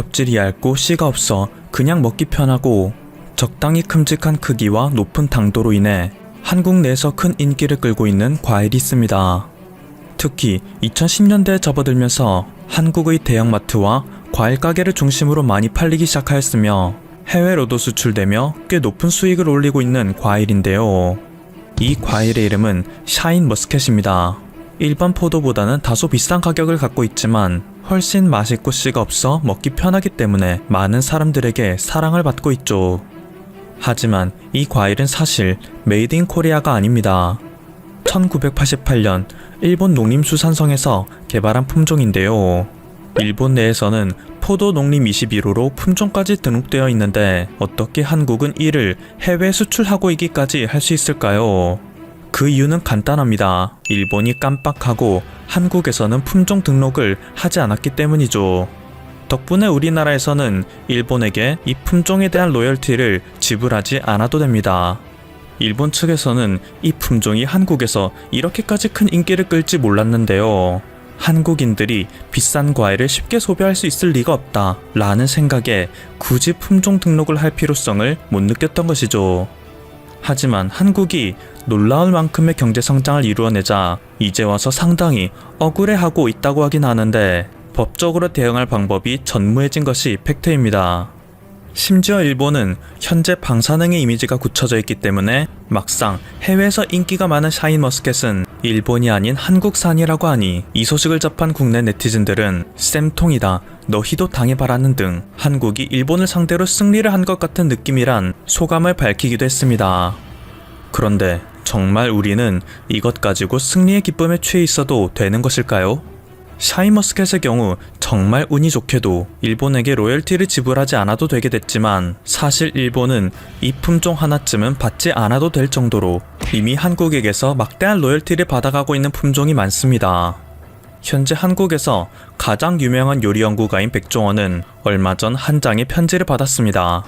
껍질이 얇고 씨가 없어 그냥 먹기 편하고 적당히 큼직한 크기와 높은 당도로 인해 한국 내에서 큰 인기를 끌고 있는 과일이 있습니다. 특히 2010년대에 접어들면서 한국의 대형마트와 과일 가게를 중심으로 많이 팔리기 시작하였으며 해외로도 수출되며 꽤 높은 수익을 올리고 있는 과일인데요. 이 과일의 이름은 샤인 머스켓입니다. 일반 포도보다는 다소 비싼 가격을 갖고 있지만 훨씬 맛있고 씨가 없어 먹기 편하기 때문에 많은 사람들에게 사랑을 받고 있죠. 하지만 이 과일은 사실 메이드 인 코리아가 아닙니다. 1988년 일본 농림수산성에서 개발한 품종인데요. 일본 내에서는 포도 농림 21호로 품종까지 등록되어 있는데 어떻게 한국은 이를 해외 수출하고 있기까지 할 수 있을까요? 그 이유는 간단합니다. 일본이 깜빡하고 한국에서는 품종 등록을 하지 않았기 때문이죠. 덕분에 우리나라에서는 일본에게 이 품종에 대한 로열티를 지불하지 않아도 됩니다. 일본 측에서는 이 품종이 한국에서 이렇게까지 큰 인기를 끌지 몰랐는데요. 한국인들이 비싼 과일을 쉽게 소비할 수 있을 리가 없다 라는 생각에 굳이 품종 등록을 할 필요성을 못 느꼈던 것이죠. 하지만 한국이 놀라울 만큼의 경제 성장을 이루어내자 이제 와서 상당히 억울해하고 있다고 하긴 하는데 법적으로 대응할 방법이 전무해진 것이 팩트입니다. 심지어 일본은 현재 방사능의 이미지가 굳혀져 있기 때문에 막상 해외에서 인기가 많은 샤인 머스켓은 일본이 아닌 한국산이라고 하니 이 소식을 접한 국내 네티즌들은 쌤통이다 너희도 당해봐라는 등 한국이 일본을 상대로 승리를 한 것 같은 느낌이란 소감을 밝히기도 했습니다. 그런데 정말 우리는 이것 가지고 승리의 기쁨에 취해 있어도 되는 것일까요? 샤이머스켓의 경우 정말 운이 좋게도 일본에게 로열티를 지불하지 않아도 되게 됐지만 사실 일본은 이 품종 하나쯤은 받지 않아도 될 정도로 이미 한국에게서 막대한 로열티를 받아가고 있는 품종이 많습니다. 현재 한국에서 가장 유명한 요리 연구가인 백종원은 얼마 전 한 장의 편지를 받았습니다.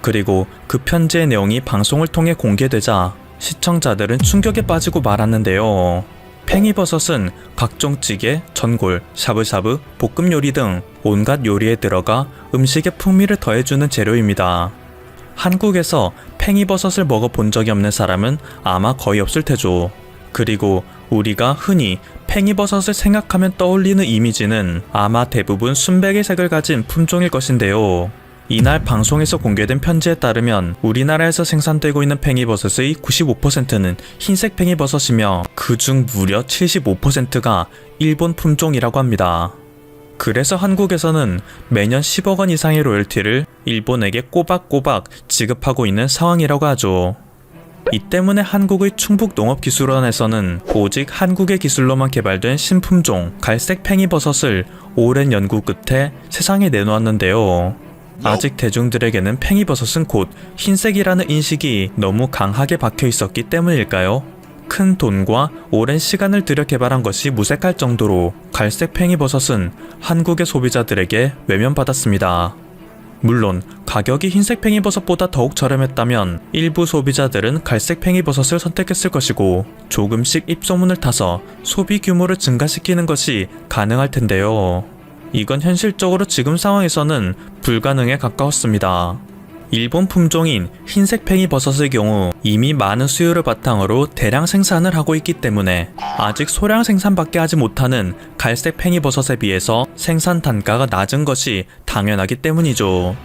그리고 그 편지의 내용이 방송을 통해 공개되자 시청자들은 충격에 빠지고 말았는데요. 팽이버섯은 각종 찌개, 전골, 샤브샤브, 볶음 요리 등 온갖 요리에 들어가 음식의 풍미를 더해주는 재료입니다. 한국에서 팽이버섯을 먹어본 적이 없는 사람은 아마 거의 없을 테죠. 그리고 우리가 흔히 팽이버섯을 생각하면 떠올리는 이미지는 아마 대부분 순백의 색을 가진 품종일 것인데요. 이날 방송에서 공개된 편지에 따르면 우리나라에서 생산되고 있는 팽이버섯의 95%는 흰색 팽이버섯이며 그중 무려 75%가 일본 품종이라고 합니다. 그래서 한국에서는 매년 10억 원 이상의 로열티를 일본에게 꼬박꼬박 지급하고 있는 상황이라고 하죠. 이 때문에 한국의 충북농업기술원에서는 오직 한국의 기술로만 개발된 신품종 갈색 팽이버섯을 오랜 연구 끝에 세상에 내놓았는데요. 아직 대중들에게는 팽이버섯은 곧 흰색이라는 인식이 너무 강하게 박혀 있었기 때문일까요? 큰 돈과 오랜 시간을 들여 개발한 것이 무색할 정도로 갈색 팽이버섯은 한국의 소비자들에게 외면받았습니다. 물론 가격이 흰색 팽이버섯보다 더욱 저렴했다면 일부 소비자들은 갈색 팽이버섯을 선택했을 것이고 조금씩 입소문을 타서 소비 규모를 증가시키는 것이 가능할 텐데요. 이건 현실적으로 지금 상황에서는 불가능에 가까웠습니다. 일본 품종인 흰색 팽이 버섯의 경우 이미 많은 수요를 바탕으로 대량 생산을 하고 있기 때문에 아직 소량 생산밖에 하지 못하는 갈색 팽이 버섯에 비해서 생산 단가가 낮은 것이 당연하기 때문이죠.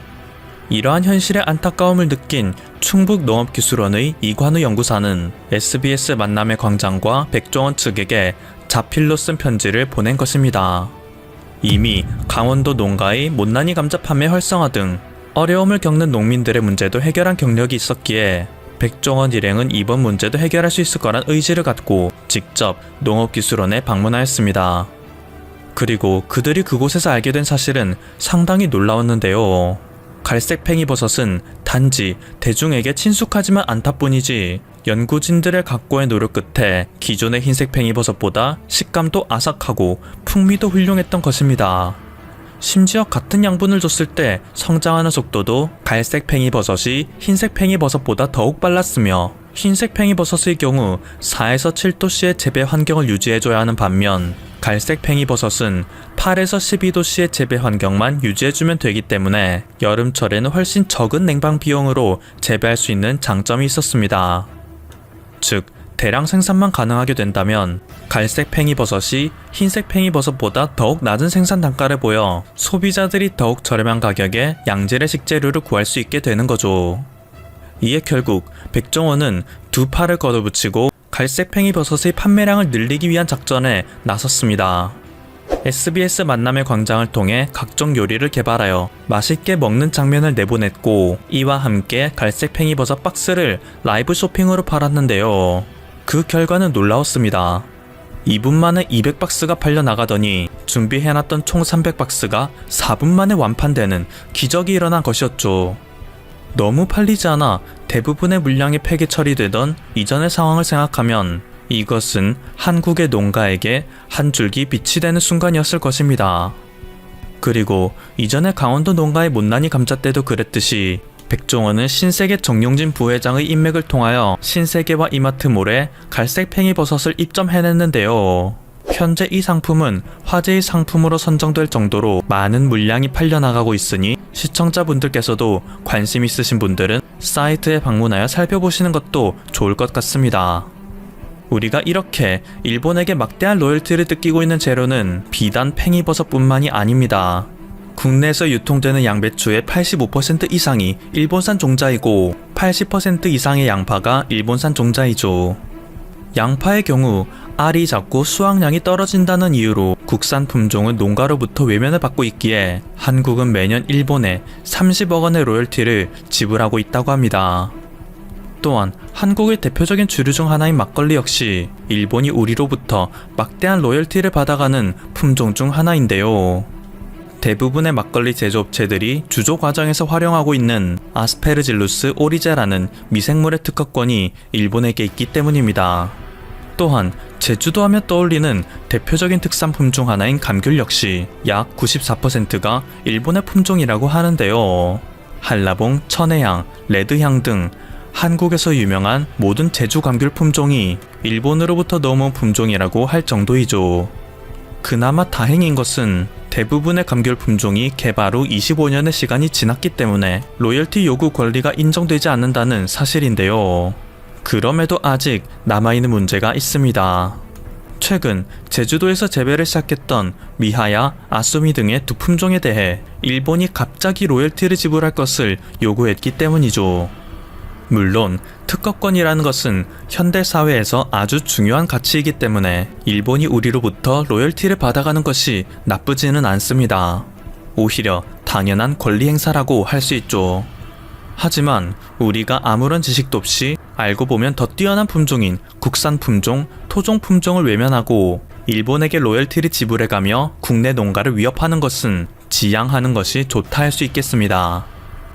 이러한 현실의 안타까움을 느낀 충북농업기술원의 이관우 연구사는 SBS 만남의 광장과 백종원 측에게 자필로 쓴 편지를 보낸 것입니다. 이미 강원도 농가의 못난이 감자 판매 활성화 등 어려움을 겪는 농민들의 문제도 해결한 경력이 있었기에 백종원 일행은 이번 문제도 해결할 수 있을 거란 의지를 갖고 직접 농업기술원에 방문하였습니다. 그리고 그들이 그곳에서 알게 된 사실은 상당히 놀라웠는데요. 갈색 팽이버섯은 단지 대중에게 친숙하지만 않다 뿐이지 연구진들의 각고의 노력 끝에 기존의 흰색 팽이버섯보다 식감도 아삭하고 풍미도 훌륭했던 것입니다. 심지어 같은 양분을 줬을 때 성장하는 속도도 갈색 팽이버섯이 흰색 팽이버섯보다 더욱 빨랐으며 흰색 팽이버섯의 경우 4에서 7도씨의 재배 환경을 유지해줘야 하는 반면 갈색 팽이버섯은 8에서 12도씨의 재배 환경만 유지해주면 되기 때문에 여름철에는 훨씬 적은 냉방 비용으로 재배할 수 있는 장점이 있었습니다. 즉, 대량 생산만 가능하게 된다면 갈색 팽이버섯이 흰색 팽이버섯보다 더욱 낮은 생산 단가를 보여 소비자들이 더욱 저렴한 가격에 양질의 식재료를 구할 수 있게 되는 거죠. 이에 결국 백종원은 두 팔을 걷어붙이고 갈색 팽이버섯의 판매량을 늘리기 위한 작전에 나섰습니다. SBS 만남의 광장을 통해 각종 요리를 개발하여 맛있게 먹는 장면을 내보냈고 이와 함께 갈색 팽이버섯 박스를 라이브 쇼핑으로 팔았는데요. 그 결과는 놀라웠습니다. 2분 만에 200박스가 팔려 나가더니 준비해놨던 총 300박스가 4분 만에 완판되는 기적이 일어난 것이었죠. 너무 팔리지 않아 대부분의 물량이 폐기 처리되던 이전의 상황을 생각하면 이것은 한국의 농가에게 한 줄기 빛이 되는 순간이었을 것입니다. 그리고 이전에 강원도 농가의 못난이 감자 때도 그랬듯이 백종원은 신세계 정용진 부회장의 인맥을 통하여 신세계와 이마트몰에 갈색 팽이버섯을 입점해냈는데요. 현재 이 상품은 화제의 상품으로 선정될 정도로 많은 물량이 팔려나가고 있으니 시청자분들께서도 관심 있으신 분들은 사이트에 방문하여 살펴보시는 것도 좋을 것 같습니다. 우리가 이렇게 일본에게 막대한 로열티를 뜯기고 있는 재료는 비단 팽이버섯뿐만이 아닙니다. 국내에서 유통되는 양배추의 85% 이상이 일본산 종자이고 80% 이상의 양파가 일본산 종자이죠. 양파의 경우 알이 작고 수확량이 떨어진다는 이유로 국산 품종은 농가로부터 외면을 받고 있기에 한국은 매년 일본에 30억 원의 로열티를 지불하고 있다고 합니다. 또한 한국의 대표적인 주류 중 하나인 막걸리 역시 일본이 우리로부터 막대한 로열티를 받아가는 품종 중 하나인데요. 대부분의 막걸리 제조업체들이 주조 과정에서 활용하고 있는 아스페르질루스 오리제라는 미생물의 특허권이 일본에게 있기 때문입니다. 또한 제주도 하면 떠올리는 대표적인 특산품 중 하나인 감귤 역시 약 94%가 일본의 품종이라고 하는데요. 한라봉, 천혜향, 레드향 등 한국에서 유명한 모든 제주 감귤 품종이 일본으로부터 넘어온 품종이라고 할 정도이죠. 그나마 다행인 것은 대부분의 감귤 품종이 개발 후 25년의 시간이 지났기 때문에 로열티 요구 권리가 인정되지 않는다는 사실인데요. 그럼에도 아직 남아있는 문제가 있습니다. 최근 제주도에서 재배를 시작했던 미하야, 아수미 등의 두 품종에 대해 일본이 갑자기 로열티를 지불할 것을 요구했기 때문이죠. 물론 특허권이라는 것은 현대 사회에서 아주 중요한 가치이기 때문에 일본이 우리로부터 로열티를 받아가는 것이 나쁘지는 않습니다. 오히려 당연한 권리 행사라고 할 수 있죠. 하지만 우리가 아무런 지식도 없이 알고 보면 더 뛰어난 품종인 국산 품종, 토종 품종을 외면하고 일본에게 로열티를 지불해가며 국내 농가를 위협하는 것은 지양하는 것이 좋다 할 수 있겠습니다.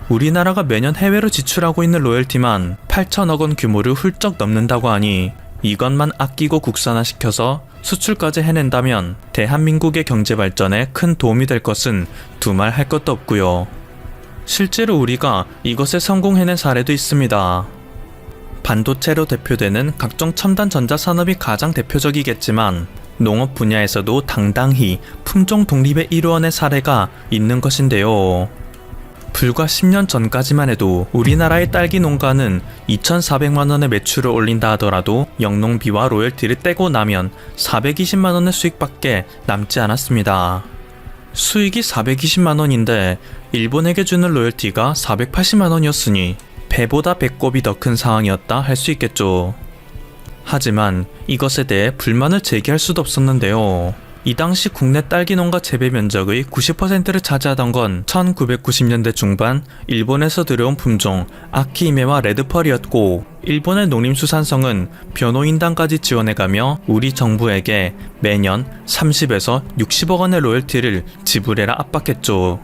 우리나라가 매년 해외로 지출하고 있는 로열티만 8천억 원 규모를 훌쩍 넘는다고 하니 이것만 아끼고 국산화시켜서 수출까지 해낸다면 대한민국의 경제 발전에 큰 도움이 될 것은 두말 할 것도 없고요. 실제로 우리가 이것에 성공해낸 사례도 있습니다. 반도체로 대표되는 각종 첨단 전자 산업이 가장 대표적이겠지만 농업 분야에서도 당당히 품종 독립의 일원의 사례가 있는 것인데요. 불과 10년 전까지만 해도 우리나라의 딸기 농가는 2,400만 원의 매출을 올린다 하더라도 영농비와 로열티를 떼고 나면 420만 원의 수익밖에 남지 않았습니다. 수익이 420만 원인데 일본에게 주는 로열티가 480만 원이었으니 배보다 배꼽이 더 큰 상황이었다 할 수 있겠죠. 하지만 이것에 대해 불만을 제기할 수도 없었는데요. 이 당시 국내 딸기 농가 재배 면적의 90%를 차지하던 건 1990년대 중반 일본에서 들여온 품종 아키이메와 레드펄이었고 일본의 농림수산성은 변호인단까지 지원해가며 우리 정부에게 매년 30에서 60억 원의 로열티를 지불해라 압박했죠.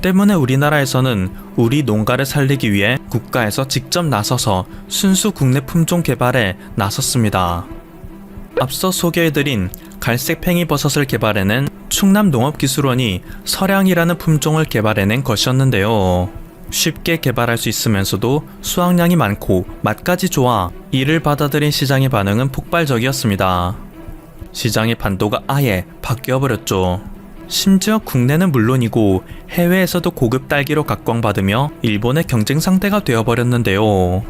때문에 우리나라에서는 우리 농가를 살리기 위해 국가에서 직접 나서서 순수 국내 품종 개발에 나섰습니다. 앞서 소개해드린 갈색 팽이버섯을 개발해낸 충남농업기술원이 서량이라는 품종을 개발해낸 것이었는데요. 쉽게 개발할 수 있으면서도 수확량이 많고 맛까지 좋아 이를 받아들인 시장의 반응은 폭발적이었습니다. 시장의 반도가 아예 바뀌어 버렸죠. 심지어 국내는 물론이고 해외에서도 고급 딸기로 각광받으며 일본의 경쟁 상대가 되어버렸는데요.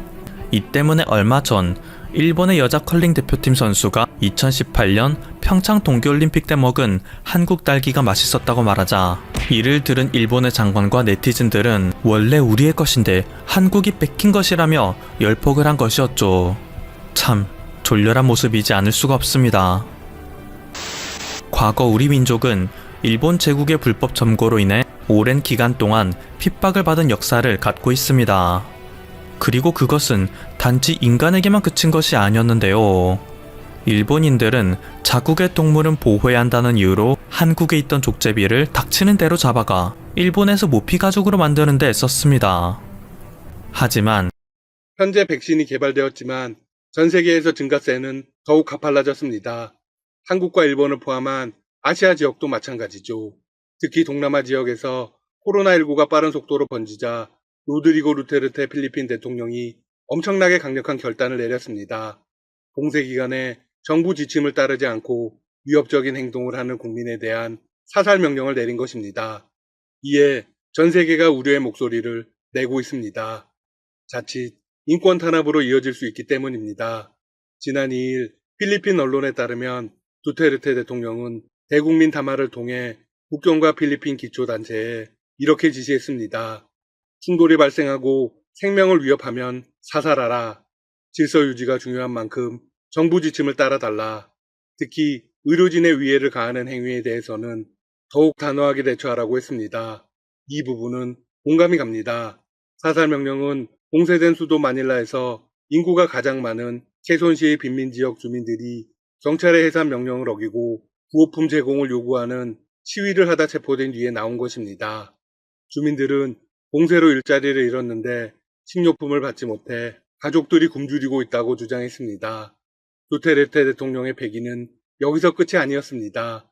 이 때문에 얼마 전 일본의 여자 컬링 대표팀 선수가 2018년 평창 동계올림픽 때 먹은 한국 딸기가 맛있었다고 말하자 이를 들은 일본의 장관과 네티즌들은 원래 우리의 것인데 한국이 뺏긴 것이라며 열폭을 한 것이었죠. 참 졸렬한 모습이지 않을 수가 없습니다. 과거 우리 민족은 일본 제국의 불법 점거로 인해 오랜 기간 동안 핍박을 받은 역사를 갖고 있습니다. 그리고 그것은 단지 인간에게만 그친 것이 아니었는데요. 일본인들은 자국의 동물은 보호해야 한다는 이유로 한국에 있던 족제비를 닥치는 대로 잡아가 일본에서 모피 가죽으로 만드는 데 썼습니다. 하지만 현재 백신이 개발되었지만 전 세계에서 증가세는 더욱 가팔라졌습니다. 한국과 일본을 포함한 아시아 지역도 마찬가지죠. 특히 동남아 지역에서 코로나19가 빠른 속도로 번지자 로드리고 루테르테 필리핀 대통령이 엄청나게 강력한 결단을 내렸습니다. 봉쇄 기간에 정부 지침을 따르지 않고 위협적인 행동을 하는 국민에 대한 사살 명령을 내린 것입니다. 이에 전 세계가 우려의 목소리를 내고 있습니다. 자칫 인권 탄압으로 이어질 수 있기 때문입니다. 지난 2일 필리핀 언론에 따르면 두테르테 대통령은 대국민 담화를 통해 국경과 필리핀 기초단체에 이렇게 지시했습니다. 충돌이 발생하고 생명을 위협하면 사살하라. 질서 유지가 중요한 만큼 정부 지침을 따라달라. 특히 의료진의 위해를 가하는 행위에 대해서는 더욱 단호하게 대처하라고 했습니다. 이 부분은 공감이 갑니다. 사살 명령은 봉쇄된 수도 마닐라에서 인구가 가장 많은 케손시의 빈민 지역 주민들이 경찰의 해산 명령을 어기고 구호품 제공을 요구하는 시위를 하다 체포된 뒤에 나온 것입니다. 주민들은 봉쇄로 일자리를 잃었는데 식료품을 받지 못해 가족들이 굶주리고 있다고 주장했습니다. 두테르테 대통령의 패기는 여기서 끝이 아니었습니다.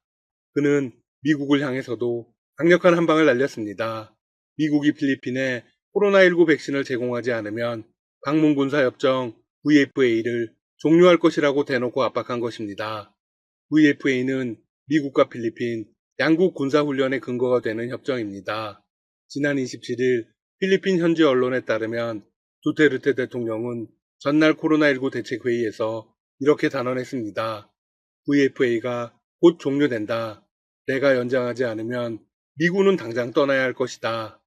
그는 미국을 향해서도 강력한 한방을 날렸습니다. 미국이 필리핀에 코로나19 백신을 제공하지 않으면 방문군사협정 VFA를 종료할 것이라고 대놓고 압박한 것입니다. VFA는 미국과 필리핀 양국 군사훈련의 근거가 되는 협정입니다. 지난 27일 필리핀 현지 언론에 따르면 두테르테 대통령은 전날 코로나19 대책회의에서 이렇게 단언했습니다. VFA가 곧 종료된다. 내가 연장하지 않으면 미군은 당장 떠나야 할 것이다.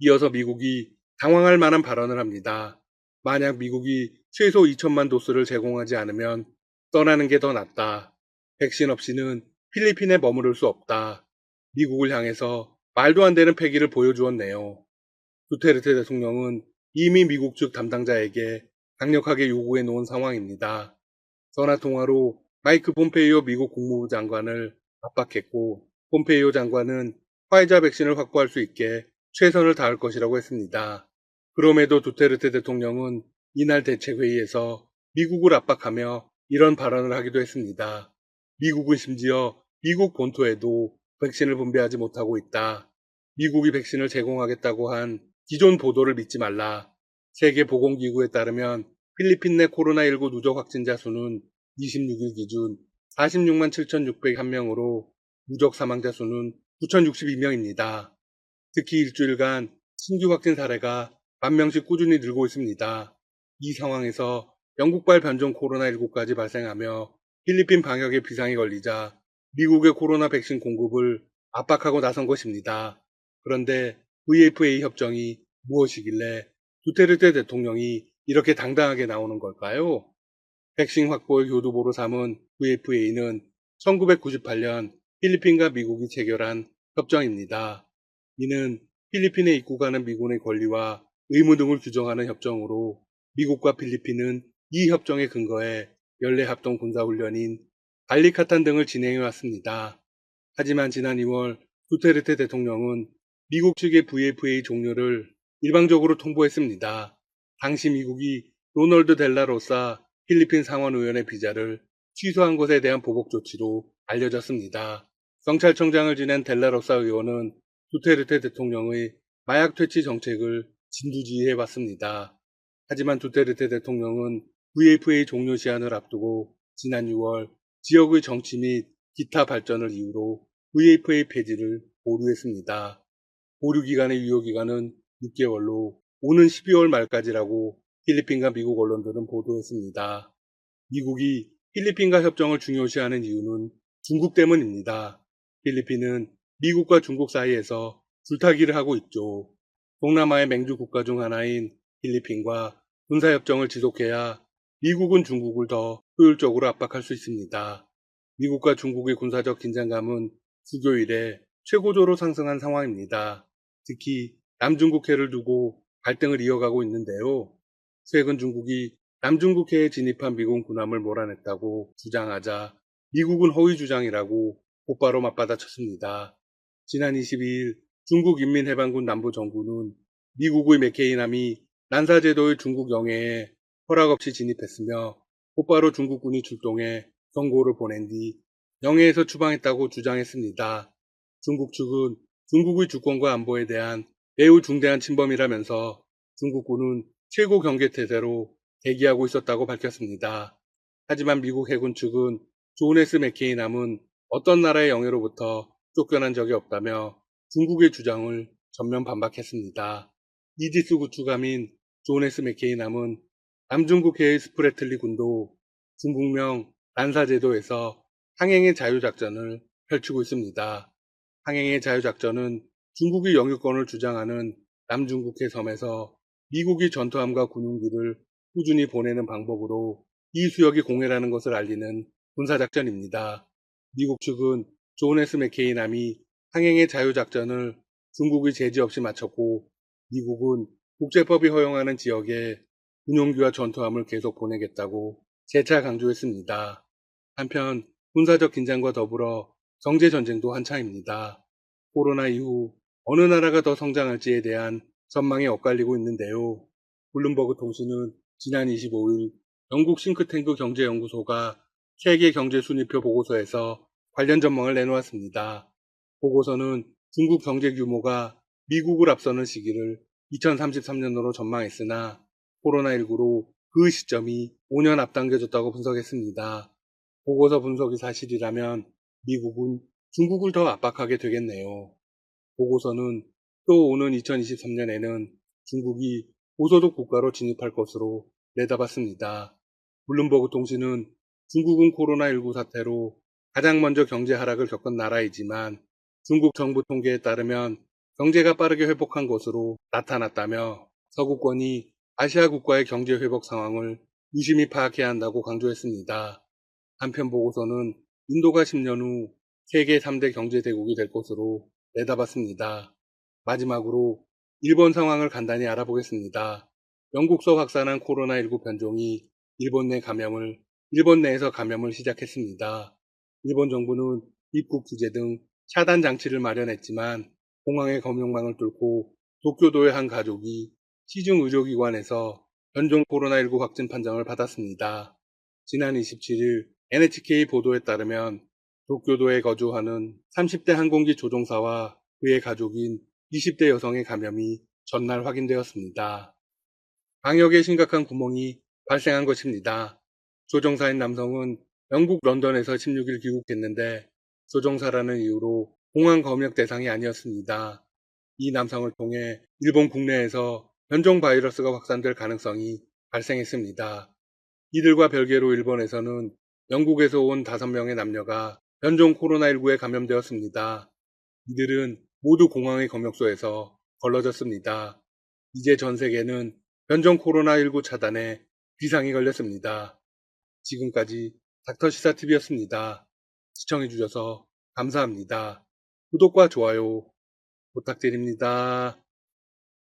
이어서 미국이 당황할 만한 발언을 합니다. 만약 미국이 최소 2천만 도스를 제공하지 않으면 떠나는 게 더 낫다. 백신 없이는 필리핀에 머무를 수 없다. 미국을 향해서 말도 안 되는 패기를 보여주었네요. 두테르테 대통령은 이미 미국 측 담당자에게 강력하게 요구해 놓은 상황입니다. 전화 통화로 마이크 폼페이오 미국 국무부 장관을 압박했고 폼페이오 장관은 화이자 백신을 확보할 수 있게 최선을 다할 것이라고 했습니다. 그럼에도 두테르테 대통령은 이날 대책회의에서 미국을 압박하며 이런 발언을 하기도 했습니다. 미국은 심지어 미국 본토에도 백신을 분배하지 못하고 있다. 미국이 백신을 제공하겠다고 한 기존 보도를 믿지 말라. 세계보건기구에 따르면 필리핀 내 코로나19 누적 확진자 수는 26일 기준 46만 7,601명으로 누적 사망자 수는 9,062명입니다. 특히 일주일간 신규 확진 사례가 만 명씩 꾸준히 늘고 있습니다. 이 상황에서 영국발 변종 코로나19까지 발생하며 필리핀 방역에 비상이 걸리자 미국의 코로나 백신 공급을 압박하고 나선 것입니다. 그런데 VFA 협정이 무엇이길래 두테르테 대통령이 이렇게 당당하게 나오는 걸까요? 백신 확보의 교두보로 삼은 VFA는 1998년 필리핀과 미국이 체결한 협정입니다. 이는 필리핀에 입국하는 미군의 권리와 의무 등을 규정하는 협정으로 미국과 필리핀은 이 협정에 근거해 연례 합동 군사훈련인 발리카탄 등을 진행해 왔습니다. 하지만 지난 2월 두테르테 대통령은 미국 측의 VFA 종료를 일방적으로 통보했습니다. 당시 미국이 로널드 델라로사 필리핀 상원의원의 비자를 취소한 것에 대한 보복 조치로 알려졌습니다. 경찰청장을 지낸 델라로사 의원은 두테르테 대통령의 마약 퇴치 정책을 진두지휘해 왔습니다. 하지만 두테르테 대통령은 VFA 종료 시한을 앞두고 지난 6월 지역의 정치 및 기타 발전을 이유로 VFA 폐지를 보류했습니다. 보류 기간의 유효 기간은 6개월로 오는 12월 말까지라고 필리핀과 미국 언론들은 보도했습니다. 미국이 필리핀과 협정을 중요시하는 이유는 중국 때문입니다. 필리핀은 미국과 중국 사이에서 줄타기를 하고 있죠. 동남아의 맹주 국가 중 하나인 필리핀과 군사협정을 지속해야 미국은 중국을 더 효율적으로 압박할 수 있습니다. 미국과 중국의 군사적 긴장감은 수교 이래 최고조로 상승한 상황입니다. 특히 남중국해를 두고 갈등을 이어가고 있는데요. 최근 중국이 남중국해에 진입한 미군 군함을 몰아냈다고 주장하자 미국은 허위 주장이라고 곧바로 맞받아쳤습니다. 지난 22일 중국 인민해방군 남부정부는 미국의 맥케이남이 난사제도의 중국 영해에 허락 없이 진입했으며 곧바로 중국군이 출동해 경고를 보낸 뒤 영해에서 추방했다고 주장했습니다. 중국 측은 중국의 주권과 안보에 대한 매우 중대한 침범이라면서 중국군은 최고 경계 태세로 대기하고 있었다고 밝혔습니다. 하지만 미국 해군 측은 존 S 맥케이 남은 어떤 나라의 영해로부터 쫓겨난 적이 없다며 중국의 주장을 전면 반박했습니다. 이디스 구축함인 존 S 맥케이 남은 남중국해의 스프레틀리 군도 중국명 난사제도에서 항행의 자유작전을 펼치고 있습니다. 항행의 자유작전은 중국이 영유권을 주장하는 남중국해 섬에서 미국이 전투함과 군용기를 꾸준히 보내는 방법으로 이 수역이 공해라는 것을 알리는 군사작전입니다. 미국 측은 존 S 맥케이남이 항행의 자유작전을 중국이 제지 없이 마쳤고 미국은 국제법이 허용하는 지역에 군용기와 전투함을 계속 보내겠다고 재차 강조했습니다. 한편 군사적 긴장과 더불어 경제 전쟁도 한창입니다. 코로나 이후 어느 나라가 더 성장할지에 대한 전망이 엇갈리고 있는데요. 블룸버그 통신은 지난 25일 영국 싱크탱크 경제연구소가 세계 경제 순위표 보고서에서 관련 전망을 내놓았습니다. 보고서는 중국 경제 규모가 미국을 앞서는 시기를 2033년으로 전망했으나 코로나19로 그 시점이 5년 앞당겨졌다고 분석했습니다. 보고서 분석이 사실이라면 미국은 중국을 더 압박하게 되겠네요. 보고서는 또 오는 2023년에는 중국이 고소득 국가로 진입할 것으로 내다봤습니다. 블룸버그 통신은 중국은 코로나19 사태로 가장 먼저 경제 하락을 겪은 나라이지만 중국 정부 통계에 따르면 경제가 빠르게 회복한 것으로 나타났다며 서구권이 아시아 국가의 경제 회복 상황을 유심히 파악해야 한다고 강조했습니다. 한편 보고서는 인도가 10년 후 세계 3대 경제 대국이 될 것으로 내다봤습니다. 마지막으로 일본 상황을 간단히 알아보겠습니다. 영국서 확산한 코로나19 변종이 일본 내 감염을, 일본 내에서 감염을 시작했습니다. 일본 정부는 입국 규제 등 차단 장치를 마련했지만 공항의 검역망을 뚫고 도쿄도의 한 가족이 시중 의료기관에서 변종 코로나19 확진 판정을 받았습니다. 지난 27일 NHK 보도에 따르면 도쿄도에 거주하는 30대 항공기 조종사와 그의 가족인 20대 여성의 감염이 전날 확인되었습니다. 방역에 심각한 구멍이 발생한 것입니다. 조종사인 남성은 영국 런던에서 16일 귀국했는데 조종사라는 이유로 공항 검역 대상이 아니었습니다. 이 남성을 통해 일본 국내에서 변종 바이러스가 확산될 가능성이 발생했습니다. 이들과 별개로 일본에서는 영국에서 온 5명의 남녀가 변종 코로나19에 감염되었습니다. 이들은 모두 공항의 검역소에서 걸러졌습니다. 이제 전 세계는 변종 코로나19 차단에 비상이 걸렸습니다. 지금까지 닥터시사TV였습니다. 시청해주셔서 감사합니다. 구독과 좋아요 부탁드립니다.